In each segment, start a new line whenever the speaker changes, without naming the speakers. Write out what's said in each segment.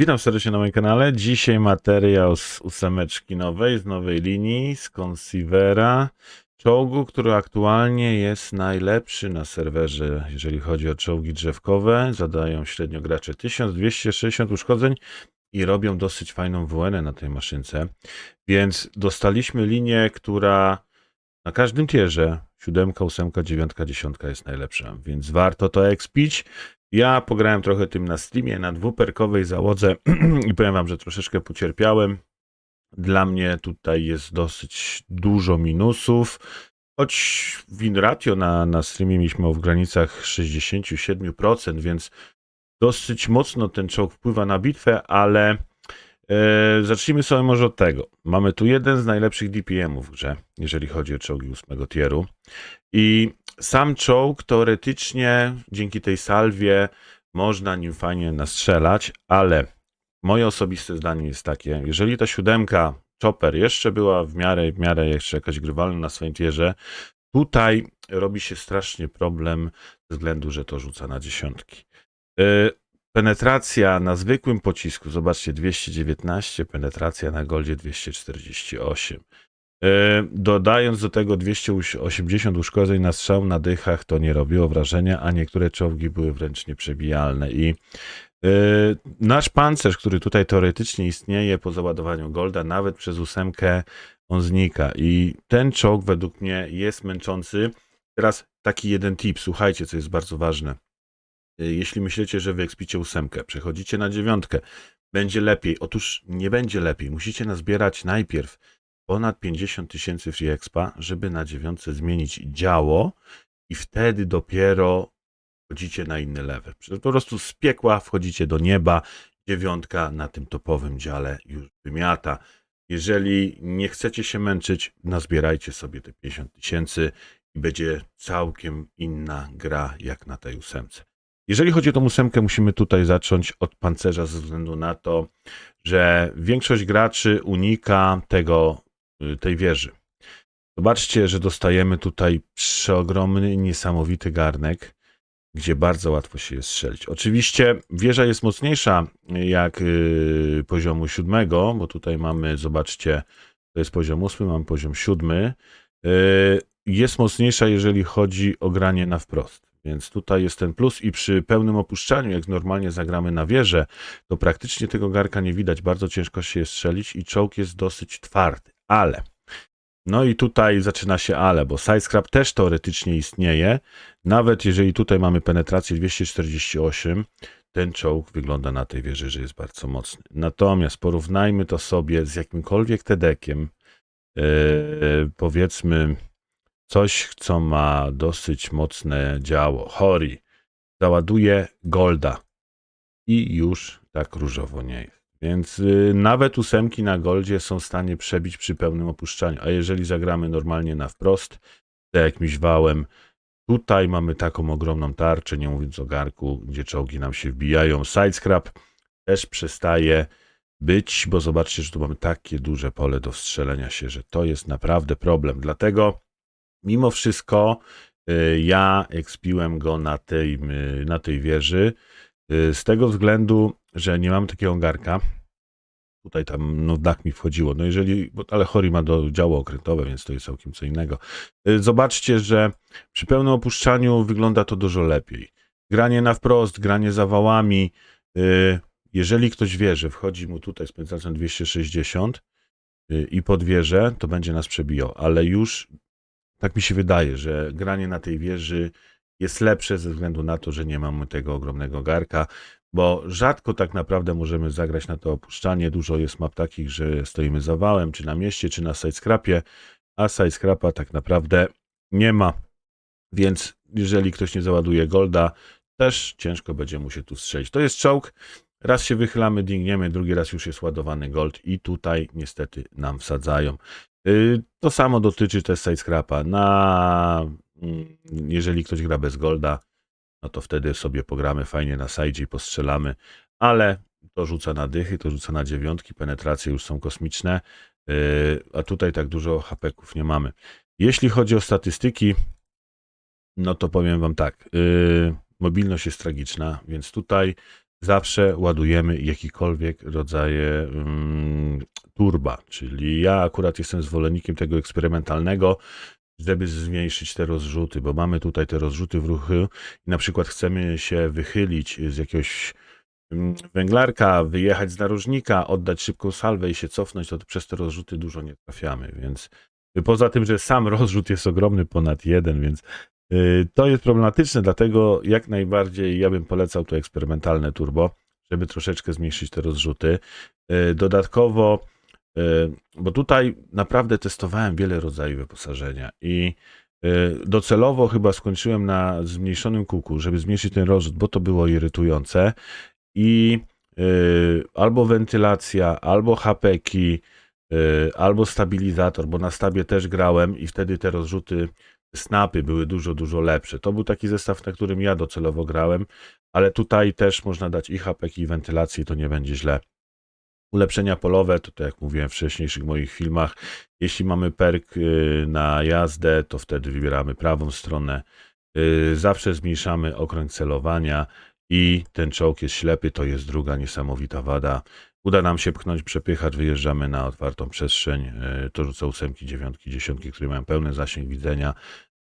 Witam serdecznie na moim kanale. Dzisiaj materiał z ósemeczki nowej, z nowej linii, z Conceivera, czołgu, który aktualnie jest najlepszy na serwerze, jeżeli chodzi o czołgi drzewkowe. Zadają średnio gracze 1260 uszkodzeń i robią dosyć fajną WN na tej maszynce. Więc dostaliśmy linię, która na każdym tierze, siódemka, ósemka, dziewiątka, dziesiątka jest najlepsza, więc warto to ekspić. Ja pograłem trochę tym na streamie, na dwuperkowej załodze i powiem wam, że troszeczkę pocierpiałem. Dla mnie tutaj jest dosyć dużo minusów. Choć win ratio na, na streamie mieliśmy w granicach 67%, więc dosyć mocno ten czołg wpływa na bitwę, ale e, zacznijmy sobie może od tego. Mamy tu jeden z najlepszych DPM-ów w grze, jeżeli chodzi o czołgi 8 tieru. I sam czołg teoretycznie dzięki tej salwie można nim fajnie nastrzelać, ale moje osobiste zdanie jest takie, jeżeli ta siódemka Chopper jeszcze była w miarę, w miarę jeszcze jakaś grywalna na swoim tierze, tutaj robi się strasznie problem ze względu, że to rzuca na dziesiątki. Yy, Penetracja na zwykłym pocisku, zobaczcie, 219, penetracja na goldzie 248. E, Dodając do tego 280 uszkodzeń na strzał na dychach, to nie robiło wrażenia, a niektóre czołgi były wręcz nieprzebijalne. I e, nasz pancerz, który tutaj teoretycznie istnieje po załadowaniu Golda, nawet przez ósemkę on znika. I ten czołg według mnie jest męczący. Teraz taki jeden tip, słuchajcie, co jest bardzo ważne. E, Jeśli myślicie, że wy ekspicie ósemkę, przechodzicie na dziewiątkę, będzie lepiej. Otóż nie będzie lepiej. Musicie nazbierać najpierw ponad 50 tysięcy free expa, żeby na dziewiątce zmienić działo i wtedy dopiero wchodzicie na inny level. Po prostu z piekła wchodzicie do nieba, dziewiątka na tym topowym dziale już wymiata. Jeżeli nie chcecie się męczyć, nazbierajcie sobie te 50 tysięcy i będzie całkiem inna gra jak na tej ósemce. Jeżeli chodzi o tą ósemkę, musimy tutaj zacząć od pancerza ze względu na to, że większość graczy unika tego tej wieży. Zobaczcie, że dostajemy tutaj przeogromny, niesamowity garnek, gdzie bardzo łatwo się jest strzelić. Oczywiście wieża jest mocniejsza jak y, poziomu siódmego, bo tutaj mamy, zobaczcie, to jest poziom ósmy, mamy poziom siódmy. Y, Jest mocniejsza, jeżeli chodzi o granie na wprost. Więc tutaj jest ten plus i przy pełnym opuszczaniu, jak normalnie zagramy na wieżę, to praktycznie tego garka nie widać, bardzo ciężko się jest strzelić i czołg jest dosyć twardy. Ale, no i tutaj zaczyna się ale, bo sidescrap też teoretycznie istnieje, nawet jeżeli tutaj mamy penetrację 248, ten czołg wygląda na tej wieży, że jest bardzo mocny. Natomiast porównajmy to sobie z jakimkolwiek tedekiem, yy, powiedzmy coś, co ma dosyć mocne działo. Hori załaduje Golda i już tak różowo nie jest. Więc y, nawet ósemki na Goldzie są w stanie przebić przy pełnym opuszczaniu. A jeżeli zagramy normalnie na wprost, tak jakimś wałem, tutaj mamy taką ogromną tarczę, nie mówiąc o garku, gdzie czołgi nam się wbijają. Sidescrap też przestaje być, bo zobaczcie, że tu mamy takie duże pole do wstrzelenia się, że to jest naprawdę problem. Dlatego mimo wszystko y, ja ekspiłem go na tej, y, na tej wieży z tego względu, że nie mam takiego garka. Tutaj tam no, dach mi wchodziło. No jeżeli, bo, ale Hori ma do działo okrętowe, więc to jest całkiem co innego. Zobaczcie, że przy pełnym opuszczaniu wygląda to dużo lepiej. Granie na wprost, granie za wałami. Jeżeli ktoś wie, że wchodzi mu tutaj z penetracją 260 i pod wieżę, to będzie nas przebijał, ale już tak mi się wydaje, że granie na tej wieży jest lepsze ze względu na to, że nie mamy tego ogromnego garka, bo rzadko tak naprawdę możemy zagrać na to opuszczanie. Dużo jest map takich, że stoimy za wałem, czy na mieście, czy na sidescrapie, a sidescrapa tak naprawdę nie ma. Więc jeżeli ktoś nie załaduje golda, też ciężko będzie mu się tu strzelić. To jest czołg. Raz się wychylamy, dingniemy, drugi raz już jest ładowany gold i tutaj niestety nam wsadzają. Y, To samo dotyczy też sidescrapa. Na, mm, jeżeli ktoś gra bez golda, no to wtedy sobie pogramy fajnie na side i postrzelamy, ale to rzuca na dychy, to rzuca na dziewiątki, penetracje już są kosmiczne, y, a tutaj tak dużo hapeków nie mamy. Jeśli chodzi o statystyki, no to powiem wam tak, y, mobilność jest tragiczna, więc tutaj zawsze ładujemy jakikolwiek rodzaje mm, turba, czyli ja akurat jestem zwolennikiem tego eksperymentalnego, żeby zmniejszyć te rozrzuty, bo mamy tutaj te rozrzuty w ruchy i na przykład chcemy się wychylić z jakiegoś mm, węglarka, wyjechać z narożnika, oddać szybką salwę i się cofnąć, to przez te rozrzuty dużo nie trafiamy, więc poza tym, że sam rozrzut jest ogromny, ponad jeden, więc y, to jest problematyczne, dlatego jak najbardziej ja bym polecał to eksperymentalne turbo, żeby troszeczkę zmniejszyć te rozrzuty. Y, Dodatkowo, y, bo tutaj naprawdę testowałem wiele rodzajów wyposażenia i y, docelowo chyba skończyłem na zmniejszonym kuku, żeby zmniejszyć ten rozrzut, bo to było irytujące i y, albo wentylacja, albo hapeki, y, albo stabilizator, bo na stabie też grałem i wtedy te rozrzuty, snapy były dużo, dużo lepsze. To był taki zestaw, na którym ja docelowo grałem, ale tutaj też można dać i hapeki, i wentylację, to nie będzie źle. Ulepszenia polowe, to tak jak mówiłem w wcześniejszych moich filmach, jeśli mamy perk y, na jazdę, to wtedy wybieramy prawą stronę. Y, Zawsze zmniejszamy okręg celowania i ten czołg jest ślepy, to jest druga niesamowita wada. Uda nam się pchnąć przepychacz, wyjeżdżamy na otwartą przestrzeń, y, to rzucę ósemki, dziewiątki, dziesiątki, które mają pełny zasięg widzenia.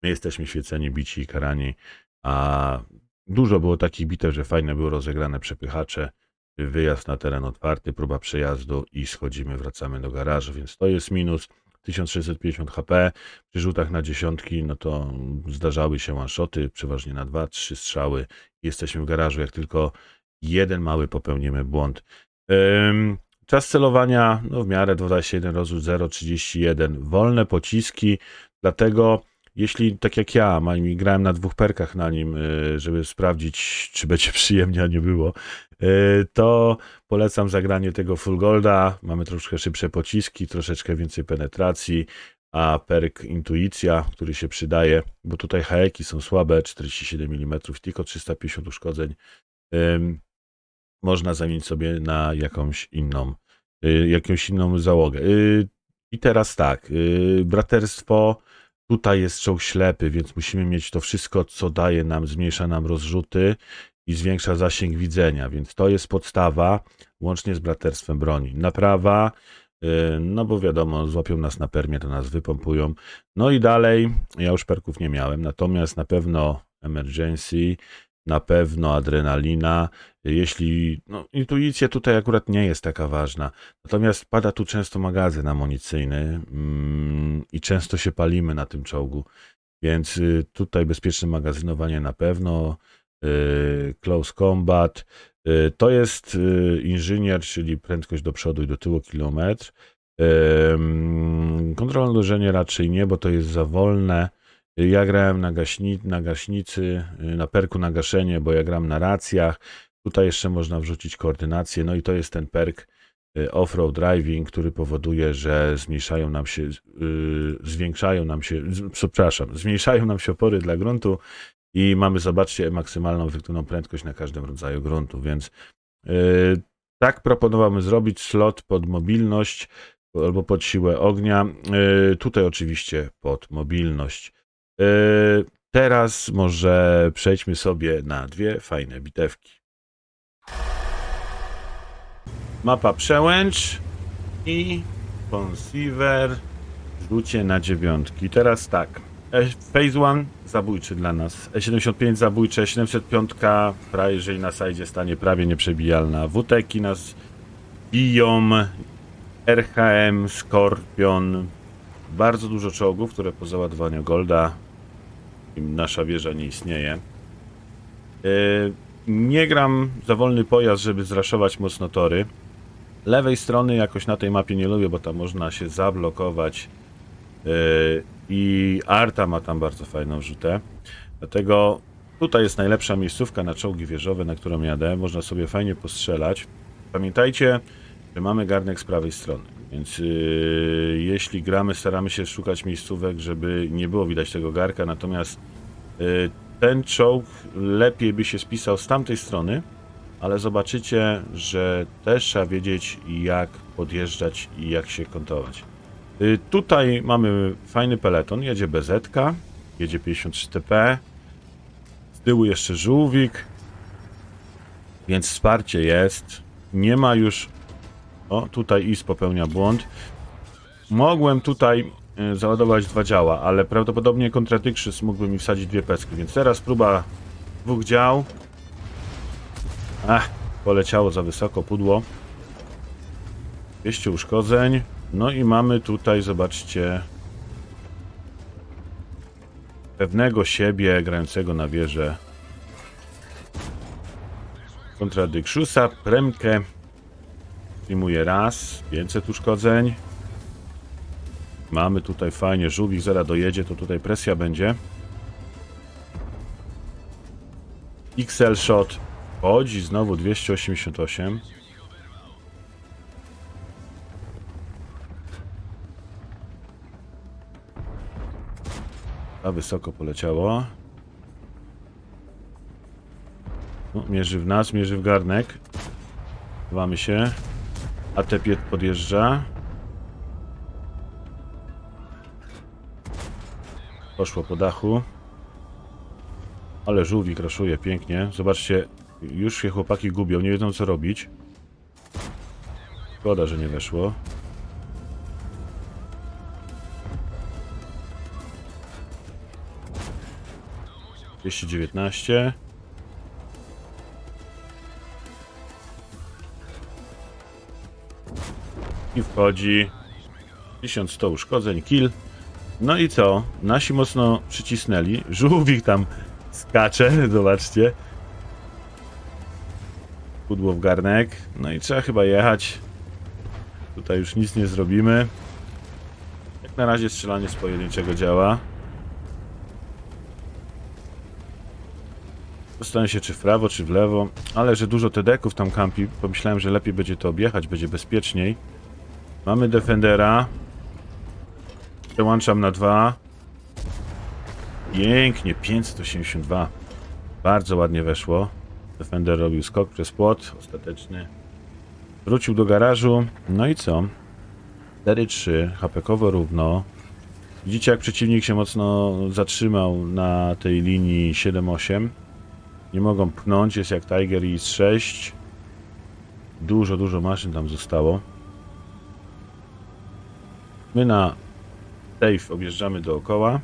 My jesteśmy świeceni, bici i karani, a dużo było takich bitew, że fajne były rozegrane przepychacze, wyjazd na teren otwarty, próba przejazdu i schodzimy, wracamy do garażu, więc to jest minus 1650 HP. Przy rzutach na dziesiątki, no to zdarzały się one-shoty, przeważnie na dwa, trzy strzały. Jesteśmy w garażu, jak tylko jeden mały popełnimy błąd. Ym, Czas celowania, no w miarę 21, rozrzut 0,31. Wolne pociski, dlatego jeśli tak jak ja, grałem na dwóch perkach na nim, y, żeby sprawdzić, czy będzie przyjemnie, a nie było, y, to polecam zagranie tego Full Golda. Mamy troszkę szybsze pociski, troszeczkę więcej penetracji, a perk Intuicja, który się przydaje, bo tutaj haeki są słabe, 47 mm, tylko 350 uszkodzeń. Można zamienić sobie na jakąś inną, y, jakąś inną załogę. I teraz tak, braterstwo, tutaj jest czołg ślepy, więc musimy mieć to wszystko, co daje nam, zmniejsza nam rozrzuty i zwiększa zasięg widzenia, więc to jest podstawa, łącznie z braterstwem broni. Naprawa, y, no bo wiadomo, złapią nas na permie, to nas wypompują. No i dalej, ja już perków nie miałem, natomiast na pewno emergency, na pewno adrenalina, jeśli, no intuicja tutaj akurat nie jest taka ważna, natomiast pada tu często magazyn amunicyjny mm, i często się palimy na tym czołgu, więc y, tutaj bezpieczne magazynowanie na pewno, y, close combat, y, to jest inżynier, czyli prędkość do przodu i do tyłu kilometr, Ym, Kontrolne uderzenie raczej nie, bo to jest za wolne. Ja grałem na, na gaśnicy, na perku na gaszenie, bo ja gram na racjach. Tutaj jeszcze można wrzucić koordynację. No i to jest ten perk y, off-road driving, który powoduje, że zmniejszają nam się, y, zwiększają nam się, przepraszam, zmniejszają nam się opory dla gruntu i mamy, zobaczcie, maksymalną efektywną prędkość na każdym rodzaju gruntu, więc y, tak proponowałbym zrobić slot pod mobilność albo pod siłę ognia. Tutaj oczywiście pod mobilność. Teraz może przejdźmy sobie na dwie fajne bitewki. Mapa przełęcz i Conceiver rzucie na dziewiątki. Teraz tak. E- Phase 1 zabójczy dla nas. E75 zabójcze, 705 prawie, na sajdzie stanie prawie nieprzebijalna. WTeki nas biją. RHM, Skorpion. Bardzo dużo czołgów, które po załadowaniu Golda nasza wieża nie istnieje. Yy, Nie gram za wolny pojazd, żeby zraszować mocno tory. Lewej strony jakoś na tej mapie nie lubię, bo tam można się zablokować. Yy, I Arta ma tam bardzo fajną rzutę. Dlatego tutaj jest najlepsza miejscówka na czołgi wieżowe, na którą jadę. Można sobie fajnie postrzelać. Pamiętajcie, że mamy garnek z prawej strony. Więc yy, jeśli gramy, staramy się szukać miejscówek, żeby nie było widać tego garka. Natomiast yy, ten czołg lepiej by się spisał z tamtej strony, ale zobaczycie, że też trzeba wiedzieć, jak podjeżdżać i jak się kontować. Y, Tutaj mamy fajny peleton, jedzie BZ, jedzie 53 TP, z tyłu jeszcze żółwik, Więc wsparcie jest. Nie ma już... O, tutaj IS popełnia błąd. Mogłem tutaj załadować dwa działa, ale prawdopodobnie kontratykrzyz mógłby mi wsadzić dwie peski, więc teraz próba dwóch dział. Ach, poleciało za wysoko pudło. 200 uszkodzeń. No i mamy tutaj, zobaczcie, pewnego siebie grającego na wieżę kontradykrzusa, premkę przyjmuje raz, 500 uszkodzeń mamy tutaj fajnie, żółwik zaraz dojedzie, to tutaj presja będzie XL shot wchodzi znowu 288 A wysoko poleciało. No, mierzy w nas, mierzy w garnek. Chowamy się. AT5 podjeżdża. Poszło po dachu. Ale żółwik raszuje pięknie. Zobaczcie, już się chłopaki gubią, nie wiedzą co robić. Szkoda, że nie weszło. Dwieście dziewiętnaście. I wchodzi 1100 uszkodzeń, kill. No i co? Nasi mocno przycisnęli. Żółwik tam skacze, zobaczcie. Pudło w garnek. No i trzeba chyba jechać. Tutaj już nic nie zrobimy. Jak na razie strzelanie z pojedynczego działa. Zastanawiam się, czy w prawo, czy w lewo, ale że dużo tedeków tam kampi, pomyślałem, że lepiej będzie to objechać, będzie bezpieczniej. Mamy Defendera. Przełączam na dwa. Pięknie, 582. Bardzo ładnie weszło. Defender robił skok przez płot, ostateczny. Wrócił do garażu. No i co? 4-3, hapekowo równo. Widzicie, jak przeciwnik się mocno zatrzymał na tej linii 7-8. Nie mogą pchnąć, jest jak Tiger i 6. Dużo, dużo maszyn tam zostało. My na Dave objeżdżamy dookoła.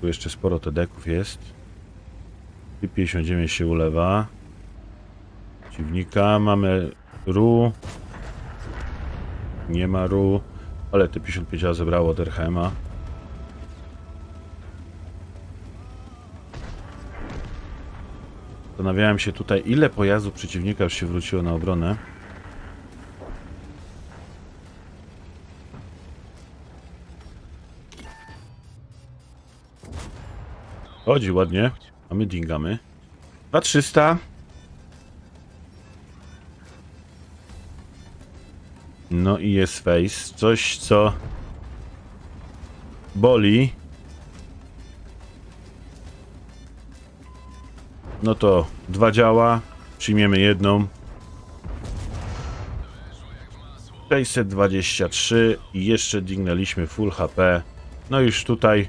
Tu jeszcze sporo tedeków jest. I 59 się ulewa. Przeciwnika. Mamy Ru. Nie ma Ru. Ale te 55 zebrało Derhema. Zastanawiałem się tutaj, ile pojazdów przeciwnika już się wróciło na obronę. Chodzi ładnie. Mamy dingamy. 2300. No i jest face. Coś, co boli. No to dwa działa. Przyjmiemy jedną. 623 i jeszcze dingnęliśmy full HP. No już tutaj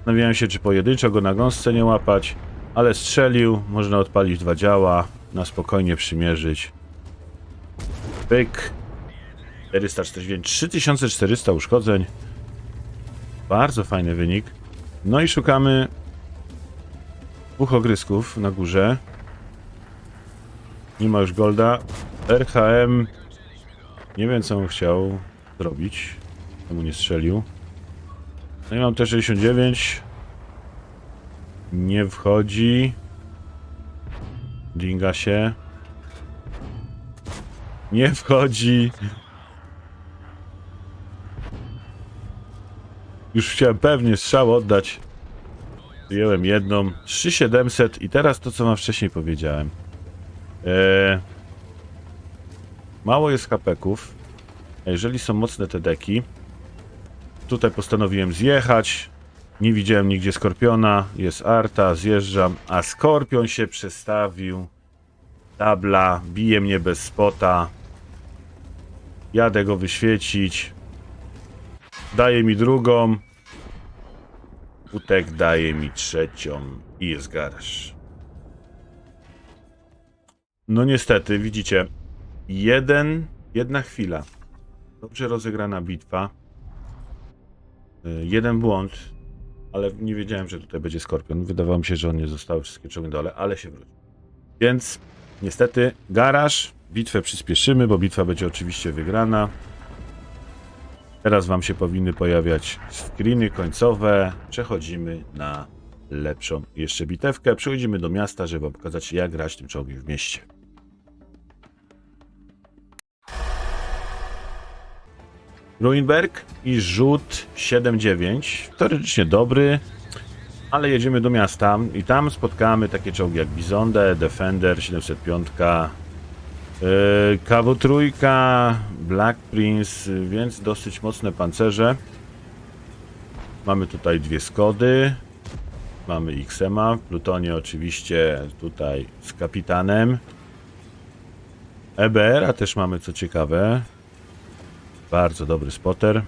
Zastanawiałem się, czy pojedynczo go na gąsce nie łapać, ale strzelił, można odpalić dwa działa, na spokojnie przymierzyć. Pyk. 449, 3400 uszkodzeń. Bardzo fajny wynik. No i szukamy dwóch ogrysków na górze. Nie ma już golda. RHM. Nie wiem, co on chciał zrobić. Czemu nie strzelił. No i mam T69. Nie wchodzi. Dinga się. Nie wchodzi. Już chciałem pewnie strzał oddać. Wyjąłem jedną. 3700 i teraz to, co wam wcześniej powiedziałem. Eee, mało jest kapeków. A jeżeli są mocne te deki, Tutaj postanowiłem zjechać. Nie widziałem nigdzie skorpiona. Jest arta, zjeżdżam, a skorpion się przestawił. Tabla, bije mnie bez spota. Jadę go wyświecić. Daje mi drugą. Utek daje mi trzecią i jest garaż. No niestety, widzicie, jeden, jedna chwila. Dobrze rozegrana bitwa. Y, Jeden błąd, ale nie wiedziałem, że tutaj będzie skorpion. Wydawało mi się, że on nie zostały wszystkie czołgi dole, ale się wróci. Więc niestety garaż, bitwę przyspieszymy, bo bitwa będzie oczywiście wygrana. Teraz wam się powinny pojawiać screeny końcowe. Przechodzimy na lepszą jeszcze bitewkę. Przechodzimy do miasta, żeby pokazać jak grać tym czołgiem w mieście. Ruinberg i rzut 7-9. Teoretycznie dobry, ale jedziemy do miasta i tam spotkamy takie czołgi jak Bizonde, Defender 705, yy, Trójka, Black Prince, więc dosyć mocne pancerze. Mamy tutaj dwie Skody, mamy XMA, Plutonie oczywiście tutaj z kapitanem. EBR-a też mamy co ciekawe. Bardzo dobry spotter.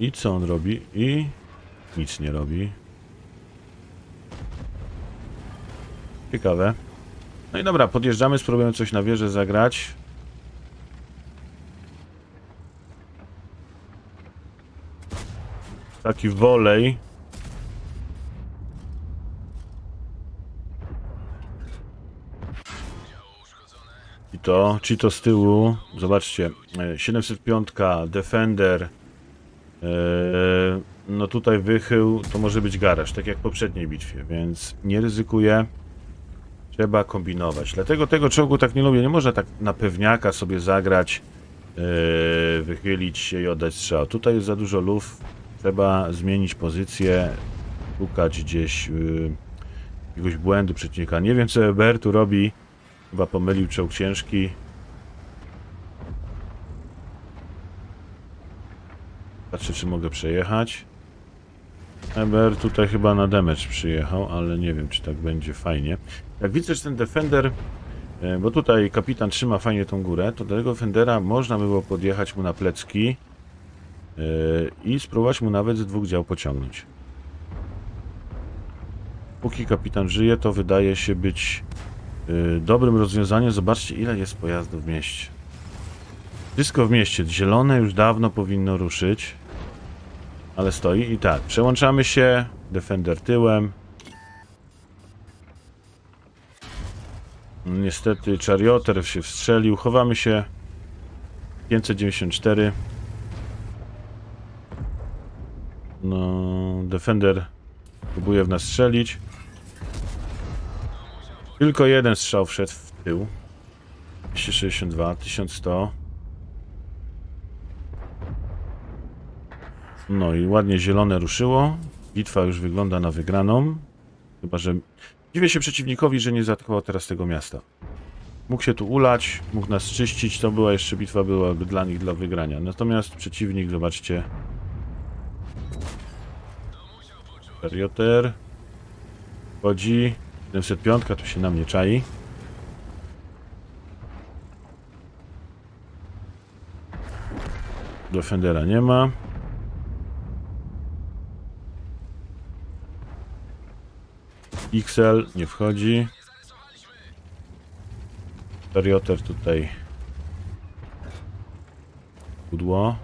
I co on robi? I nic nie robi. Ciekawe. No i dobra, podjeżdżamy, spróbujemy coś na wieżę zagrać. Taki wolej. I to, czy to z tyłu, zobaczcie, e, 705, Defender, e, no tutaj wychył, to może być garaż, tak jak w poprzedniej bitwie, więc nie ryzykuję, trzeba kombinować. Dlatego tego czołgu tak nie lubię, nie można tak na pewniaka sobie zagrać, e, wychylić się i oddać strzał. Tutaj jest za dużo luf, trzeba zmienić pozycję, szukać gdzieś y, jakiegoś błędu przeciwnika. Nie wiem co Eber tu robi, Chyba pomylił czołg ciężki. Patrzę, czy mogę przejechać. Eber tutaj chyba na damage przyjechał, ale nie wiem, czy tak będzie fajnie. Jak widzę, że ten Defender, e, bo tutaj kapitan trzyma fajnie tą górę, to do tego Defendera można by było podjechać mu na plecki e, i spróbować mu nawet z dwóch dział pociągnąć. Póki kapitan żyje, to wydaje się być dobrym rozwiązaniem. Zobaczcie, ile jest pojazdów w mieście. Wszystko w mieście. Zielone już dawno powinno ruszyć. Ale stoi i tak. Przełączamy się. Defender tyłem. Niestety Charioter się wstrzelił. Chowamy się. 594. No, Defender próbuje w nas strzelić. Tylko jeden strzał wszedł w tył. 262, 1100. No i ładnie zielone ruszyło. Bitwa już wygląda na wygraną. Chyba, że... Dziwię się przeciwnikowi, że nie zaatakował teraz tego miasta. Mógł się tu ulać, mógł nas czyścić, to była jeszcze bitwa byłaby dla nich dla wygrania. Natomiast przeciwnik, zobaczcie... Perioter. Chodzi. 705 tu się na mnie czai. Defendera nie ma. XL nie wchodzi. Perioter tutaj. Pudło.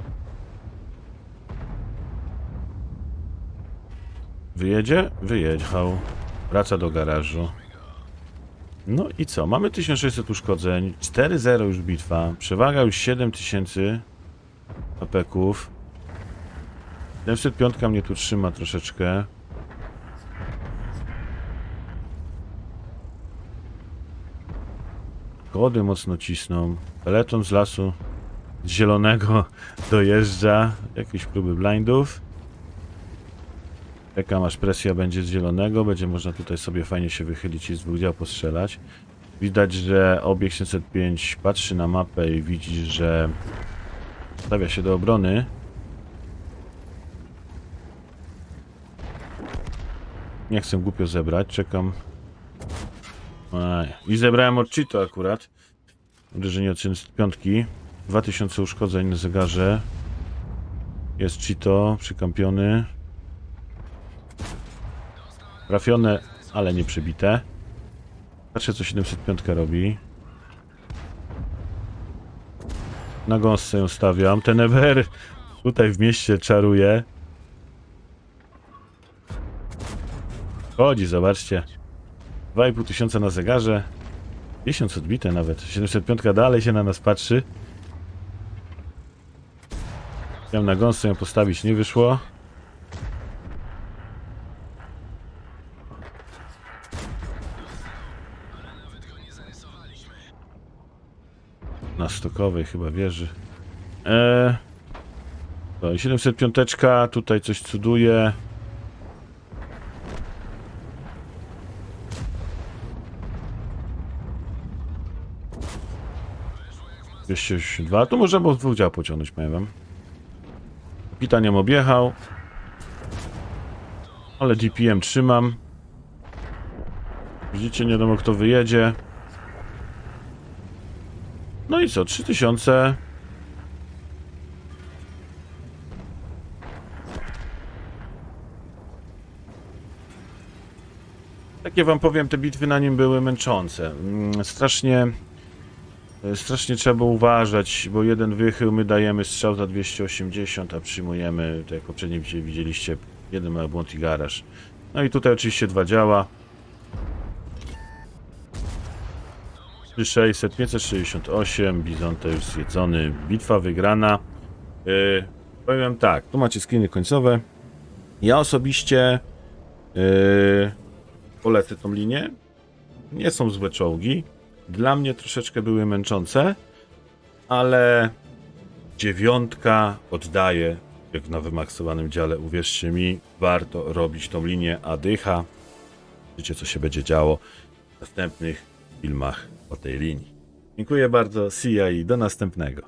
Wyjedzie? Wyjechał. Wraca do garażu. No i co? Mamy 1600 uszkodzeń, 4-0 już bitwa, przewaga już 7000 apeków. 705 mnie tu trzyma troszeczkę. Kody mocno cisną. Peleton z lasu zielonego dojeżdża. Jakieś próby blindów. Czekam aż presja będzie z zielonego, będzie można tutaj sobie fajnie się wychylić i z dwóch dział postrzelać. Widać, że obiekt 705 patrzy na mapę i widzi, że stawia się do obrony. Nie chcę głupio zebrać, czekam. I zebrałem od Cheeto akurat. Uderzenie od 705. 2000 uszkodzeń na zegarze. Jest Cheeto, przykampiony. Trafione, ale nie przebite. Patrzę, co 705 robi. Na gąsce ją stawiam. Ten EBR tutaj w mieście czaruje. Chodzi, zobaczcie. 2,5 tysiąca na zegarze. 1000 odbite nawet. 705 dalej się na nas patrzy. Chciałem na gąsce ją postawić, nie wyszło. Na stokowej chyba wieży. Eee, to 705 tutaj coś cuduje. dwa, to może było dwóch dział pociągnąć, powiem wam. Kapitan ją objechał. Ale DPM trzymam. Widzicie, nie wiadomo kto wyjedzie. No i co, 3000. Takie wam powiem, te bitwy na nim były męczące. Mm, Strasznie, e, strasznie trzeba uważać, bo jeden wychył my dajemy strzał za 280, a przyjmujemy, tak jak poprzednio widzieli- widzieliście, jeden mały błąd i garaż. No i tutaj oczywiście dwa działa. 600, 568, Bizonte już zjedzony, bitwa wygrana. Yy, powiem tak, tu macie screeny końcowe. Ja osobiście yy, polecę tą linię. Nie są złe czołgi. Dla mnie troszeczkę były męczące, ale dziewiątka oddaje, jak na wymaksowanym dziale, uwierzcie mi, warto robić tą linię, a dycha. Wiecie, co się będzie działo w następnych filmach tej linii. Dziękuję bardzo, see ya i do następnego.